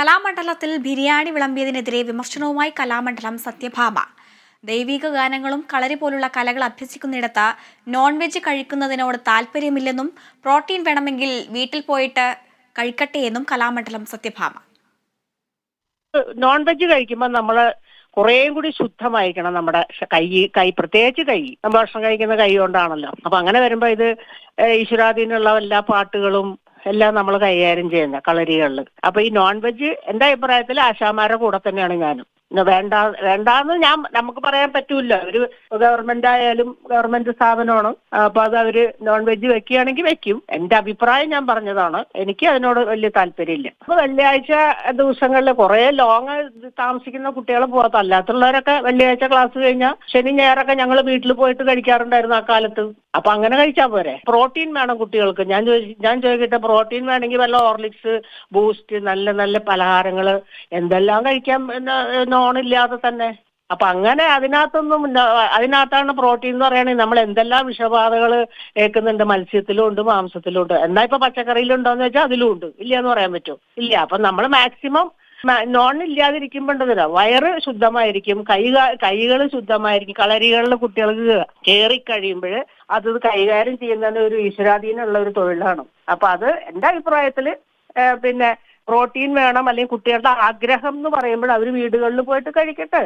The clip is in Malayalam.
കലാമണ്ഡലത്തിൽ ബിരിയാണി വിളമ്പിയതിനെതിരെ വിമർശനവുമായി കലാമണ്ഡലം സത്യഭാമ. ദൈവിക ഗാനങ്ങളും കളരി പോലുള്ള കലകൾ അഭ്യസിക്കുന്നിടത്ത് നോൺ വെജ് കഴിക്കുന്നതിനോട് താല്പര്യമില്ലെന്നും പ്രോട്ടീൻ വേണമെങ്കിൽ വീട്ടിൽ പോയിട്ട് കഴിക്കട്ടെ എന്നും കലാമണ്ഡലം സത്യഭാമ. നോൺ വെജ് കഴിക്കുമ്പോൾ നമ്മൾ കുറേയും കൂടി ശുദ്ധമായിരിക്കണം നമ്മുടെ കൈ കൈ പ്രത്യേകിച്ച് കൈ. നമ്മൾ ഭക്ഷണം കഴിക്കുന്ന കൈ കൊണ്ടാണല്ലോ. അപ്പൊ അങ്ങനെ വരുമ്പോ ഇത് ഈശ്വരാധീനുള്ള എല്ലാ പാട്ടുകളും എല്ലാം നമ്മൾ കൈകാര്യം ചെയ്യുന്നത് കളരികളിൽ അപ്പൊ ഈ നോൺ വെജ് എന്റെ അഭിപ്രായത്തിൽ ആശാമാരുടെ കൂടെ തന്നെയാണ് ഞാനും. വേണ്ട വേണ്ടാന്ന് ഞാൻ നമുക്ക് പറയാൻ പറ്റൂല ഒരു ഗവൺമെന്റ് ആയാലും ഗവൺമെന്റ് സ്ഥാപനമാണ്. അപ്പൊ അത് അവർ നോൺ വെജ് വെക്കുകയാണെങ്കിൽ വെക്കും. എന്റെ അഭിപ്രായം ഞാൻ പറഞ്ഞതാണ്. എനിക്ക് അതിനോട് വലിയ താല്പര്യമില്ല. അപ്പൊ വെള്ളിയാഴ്ച ദിവസങ്ങളിൽ കുറെ ലോങ് താമസിക്കുന്ന കുട്ടികളെ പോകാത്ത അല്ലാത്തുള്ളവരൊക്കെ വെള്ളിയാഴ്ച ക്ലാസ് കഴിഞ്ഞാൽ ശനി ഞായറൊക്കെ ഞങ്ങൾ വീട്ടിൽ പോയിട്ട് കഴിക്കാറുണ്ടായിരുന്നു ആ കാലത്ത്. അപ്പൊ അങ്ങനെ കഴിച്ചാൽ പോരെ. പ്രോട്ടീൻ വേണം കുട്ടികൾക്ക്. ഞാൻ ഞാൻ ചോദിക്കട്ടെ പ്രോട്ടീൻ വേണമെങ്കിൽ വല്ല ഹോർലിക്സ് ബൂസ്റ്റ് നല്ല നല്ല പലഹാരങ്ങൾ എന്തെല്ലാം കഴിക്കാം നോണില്ലാതെ തന്നെ. അപ്പൊ അങ്ങനെ അതിനകത്തൊന്നും അതിനകത്താണ് പ്രോട്ടീൻ എന്ന് പറയുകയാണെങ്കിൽ നമ്മൾ എന്തെല്ലാം വിഷബാധകൾ ഏൽക്കുന്നുണ്ട്? മത്സ്യത്തിലും ഉണ്ട് മാംസത്തിലും ഉണ്ട്. എന്നാ ഇപ്പൊ പച്ചക്കറിയിലുണ്ടോന്ന് വെച്ചാൽ അതിലും ഉണ്ട്. ഇല്ല എന്ന് പറയാൻ പറ്റും. ഇല്ല അപ്പൊ നമ്മൾ മാക്സിമം നോൺ ഇല്ലാതിരിക്കുമ്പോണ്ടതില്ല വയറ് ശുദ്ധമായിരിക്കും. കൈ കൈകൾ ശുദ്ധമായിരിക്കും. കളരികളിൽ കുട്ടികൾക്ക് കയറി കഴിയുമ്പോൾ അത് കൈകാര്യം ചെയ്യുന്നതിന് ഒരു ഈശ്വരാധീനമുള്ള ഒരു തൊഴിലാണ്. അപ്പൊ അത് എന്റെ അഭിപ്രായത്തിൽ പിന്നെ പ്രോട്ടീൻ വേണം അല്ലെങ്കിൽ കുട്ടികളുടെ ആഗ്രഹം എന്ന് പറയുമ്പോൾ അവർ വീടുകളിൽ പോയിട്ട് കഴിക്കട്ടെ.